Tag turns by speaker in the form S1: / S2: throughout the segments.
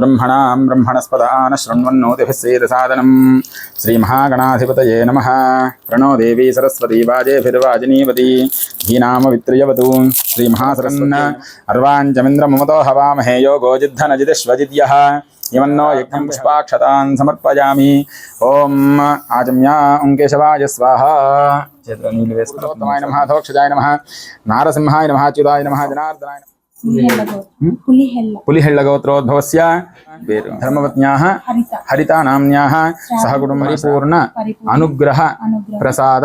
S1: బ్రహ్మణాం బ్రహ్మణస్పదాన శృణ్వన్నోతిభిస్సేదసాదనం శ్రీమహాగణాధిపతయే నమ ప్రణో దేవీ సరస్వతీ వాజేభిర్వాజినీవతి ధీనామవిత్రియవతు శ్రీమహాసరన్న అర్వాంజమింద్రమమతో హవామహే యోగో జిద్ధనజితిష్వజిద్య ఇమన్నో యజ్ఞం పుష్పాక్షతాన్ సమర్పయామి ఓం ఆజమ్యా ఓంకేశవాయ స్వాహ చేతుల నీళ్ళు వేసుకుని నమ నారసింహాయ నమ చ్యుదాయ నమ జనార్దనాయ నమః.
S2: धर्मवत्याः हरिता। नाम्न्याः
S1: सहकुटुम्बपूर्ण अनुग्रह प्रसाद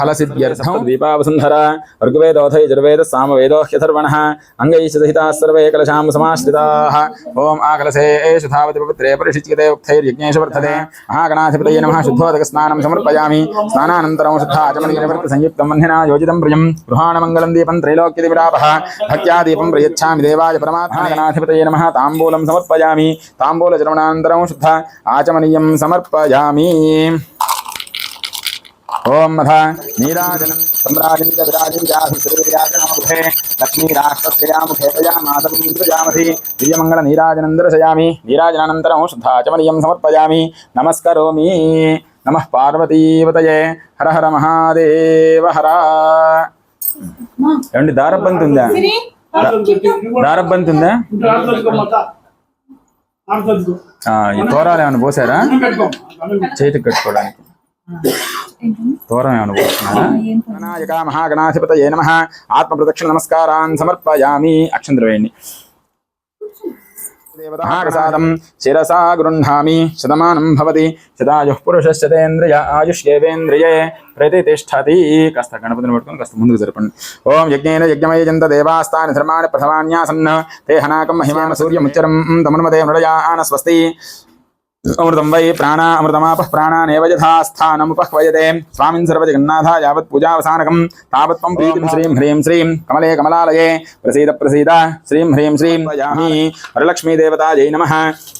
S1: फलसिद्ध्यर्थं।
S2: दीपावसुन्धरा
S1: ऋग्वेदोऽथ यजुर्वेदः सामवेदो ह्यथर्वणः अङ्गैश्च
S2: सहिताः
S1: सर्वे
S2: कलशां
S1: समाश्रिताः
S2: ॐ
S1: आकलसे एषु धावति पवित्रे परिषिच्यते उक्तैर्यज्ञेषु वर्धते महागणाधिपतये नमः। शुद्धोदकस्नानं समर्पयामि। स्नानानन्तरं शुद्धा चमनिवर्त संयुक्तं वह्निना योजितं प्रियं गृहाणमङ्गलं दीपं त्रैलोक्यदिविरापः। भक्त्या दीपं प्रयच्छामि। देवाय परमात्मनाधिपतये नमः। ताम्बूलं समर्पयामि। వన్హినా యోజితం ప్రియం గృహాణమంగళం దీపం త్రైలోక్య దివిరాపః భక్త్యా దీపం ప్రయచ్ఛామి దేవాయ పరమాత్మగణాధిపతయే నమః తాంబూలం సమర్పయామి తాంబూలచరణానంతరం శుద్ధ ఆచమనీయం సమర్పయామి ఓం మధ నీరాజనం తయామాసవం ప్రజామధి దివ్యమంగళ నీరాజనం దర్శయామి నీరాజనానంతరం శుద్ధాచమనీయం సమర్పయామి నమస్కరోమి నమః పార్వతీవతయే హర హర మహాదేవ హర
S2: మా,
S1: ఏమండి దారబంతి ఉందా
S2: సిరి,
S1: దారబంతి ఉందా ఈ తోరాలు ఏమైనా పోసారా? చేతికి కట్టుకోవడానికి? తోరం ఏమైనా పోస్తున్నారా మహాగణాధిపతయే నమ. ఆత్మ ప్రదక్షిణ నమస్కారాన్ సమర్పయామి. అక్షంద్ర వేణి మహాప్రసాదం శిరసా గృహ్ణామి శతమానం భవతి శతాయుః పురుషశతేంద్రియ ఆయుష్యేవేంద్రియే ప్రతిష్టతి కాస్త గణపతిని పట్టుకొని కాస్త ముందుకు జరపండి ఓం యజ్ఞేన యజ్ఞమయజంత దేవాస్తాని ధర్మాణి ప్రథమాన్యాసన్న తే హనాకం మహిమాన సూర్యముచ్చరం తమన్మదే మృడయాన స్వస్తి అమృతం వై ప్రాణా అమృతమాపః ప్రాణానేవ యథా స్థానముపహ్వయతే స్వామిన్ సర్వజగన్నాథ యావత్ పూజావసానకం తావత్వం ప్రీతిం శ్రీం హ్రీం శ్రీం కమలే కమలాలయే ప్రసీద ప్రసీద శ్రీం హ్రీం శ్రీం వయామి వరలక్ష్మీ దేవతాయై నమః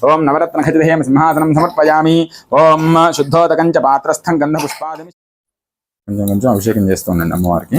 S1: ఓం నవరత్నఖచితేమ సింహాసనం సమర్పయామి ఓం శుద్ధోదకం చ పాత్రస్థం గంధపుష్పాదిమి కొంచెం కొంచెం అభిషేకం చేస్తూ ఉండండి అమ్మవారికి.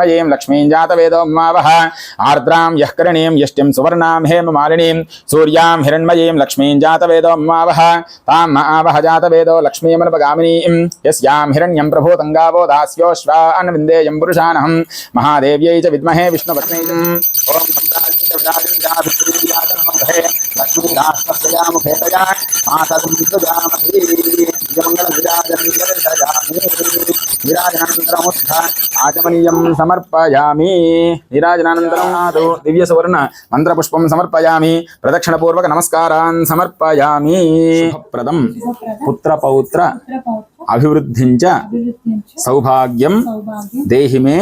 S1: हिरण्मयीं लक्ष्मीं जातवेदो मावः आर्द्रां यः करणीं यष्टिं सुवर्णां हेममालिनीं। सूर्यां हिरण्मयीं लक्ष्मीं जातवेदो मावः तां मावः जातवेदो लक्ष्मीमनुपगामिनीं यस्यां हिरण्यं प्रभूतङ्गावो दास्योश्वा अन्विन्देयं पुरुषानहं महादेव्यै च विद्महे विष्णुपत्न्यै ॐ ఆచమనీయం సమర్పయామి నిరాజనానంతరం దివ్య సువర్ణ మంత్రపుష్పం సమర్పయామి ప్రదక్షిణపూర్వక నమస్కారాన్ సమర్పయామి ప్రదం పుత్రపౌత్ర
S2: పుత్రపౌత్ర
S1: అభివృద్ధించ
S2: అభివృద్ధి
S1: సౌభాగ్యం దేహిమే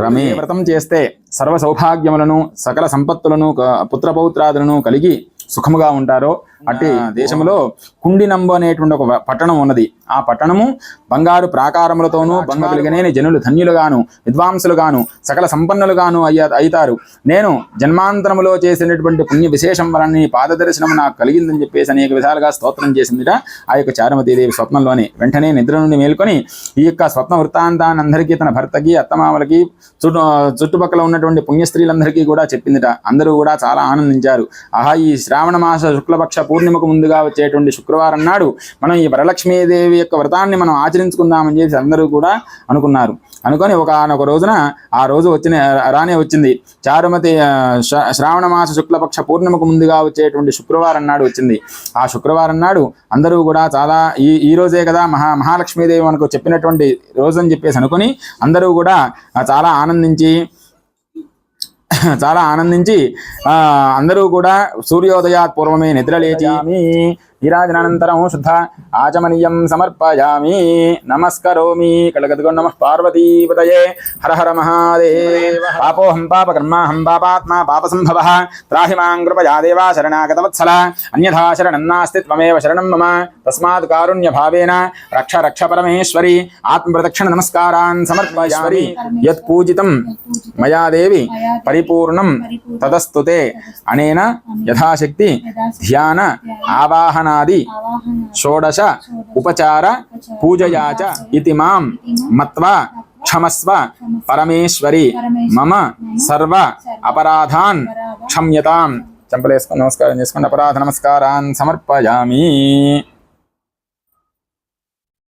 S1: రమే వ్రతం చేస్తే సర్వ సౌభాగ్యములను సకల సంపత్తులను క- పుత్రపౌత్రాదులను కలిగి సుఖముగా ఉంటారో అట్టి దేశంలో కుండినంబు అనేటువంటి ఒక పట్టణం ఉన్నది. ఆ పట్టణము బంగారు ప్రాకారములతోనూ బంగ కలిగినేని జనులు ధన్యులుగాను విద్వాంసులుగాను సకల సంపన్నులుగాను అయ్యా అయితారు. నేను జన్మాంతరములో చేసినటువంటి పుణ్య విశేషం వలన పాదదర్శనం నాకు కలిగిందని చెప్పేసి అనేక విధాలుగా స్తోత్రం చేసిందిట. ఆ యొక్క చారుమతీదేవి స్వప్నంలోనే వెంటనే నిద్ర నుండి మేల్కొని ఈ యొక్క స్వప్న వృత్తాంతాన్ని అందరికీ తన భర్తకి అత్తమామలకి చుట్టు చుట్టుపక్కల ఉన్నటువంటి పుణ్యస్త్రీలందరికీ కూడా చెప్పిందిట. అందరూ కూడా చాలా ఆనందించారు. ఆహా ఈ శ్రావణ మాస శుక్లపక్ష పూర్ణిమకు ముందుగా వచ్చేటువంటి శుక్రవారం నాడు మనం ఈ వరలక్ష్మీదేవి యొక్క వ్రతాన్ని మనం ఆచరించుకుందామని చెప్పి అందరూ కూడా అనుకున్నారు. అనుకొని ఒక ఒక రోజున ఆ రోజు వచ్చిన రానే వచ్చింది. చారుమతి శ్రావణ మాస శుక్లపక్ష పూర్ణిమకు ముందుగా వచ్చేటువంటి శుక్రవారం నాడు వచ్చింది. ఆ శుక్రవారం నాడు అందరూ కూడా చాలా ఈ ఈ రోజే కదా మహా మహాలక్ష్మీదేవి మనకు చెప్పినటువంటి రోజు అని చెప్పేసి అనుకొని అందరూ కూడా చాలా ఆనందించి చాలా ఆనందించి ఆ అందరూ కూడా సూర్యోదయాత్ పూర్వమే నిద్రలేచామి. నీరాజనానంతరం శుద్ధ ఆచమనీయం సమర్పయామి. నమస్కరోమి. కళగదుగో నమ పార్వతీపతయే. హర హర మహాదేవ. పాపోహం పాపకర్మాహం పాపాత్మా పాపసంభవ. త్రాహి మాం కృపయా దేవా శరణాగతవత్సల. అన్యథా శరణం నాస్తి త్వమేవ శరణం మమ. తస్మాత్ కారుణ్య భావేన రక్ష రక్ష పరమేశ్వరి. ఆత్మప్రదక్షిణ నమస్కారాన్ సమర్పయామి. యత్ పూజితం మయా దేవి పరిపూర్ణం తదస్తుతే అనేన యథాశక్తి ధ్యాన ఆవాహనాది
S2: ఆవాహన
S1: షోడశ ఉపచార పూజయా చ ఇతి మాం మత్వా క్షమస్వ పరమేశ్వరి మమ సర్వ అపరాధాన్ క్షమ్యతాం చెంపలేసుకొని నమస్కారం చేసుకోండి అపరాధ నమస్కారాన్ సమర్పయామి।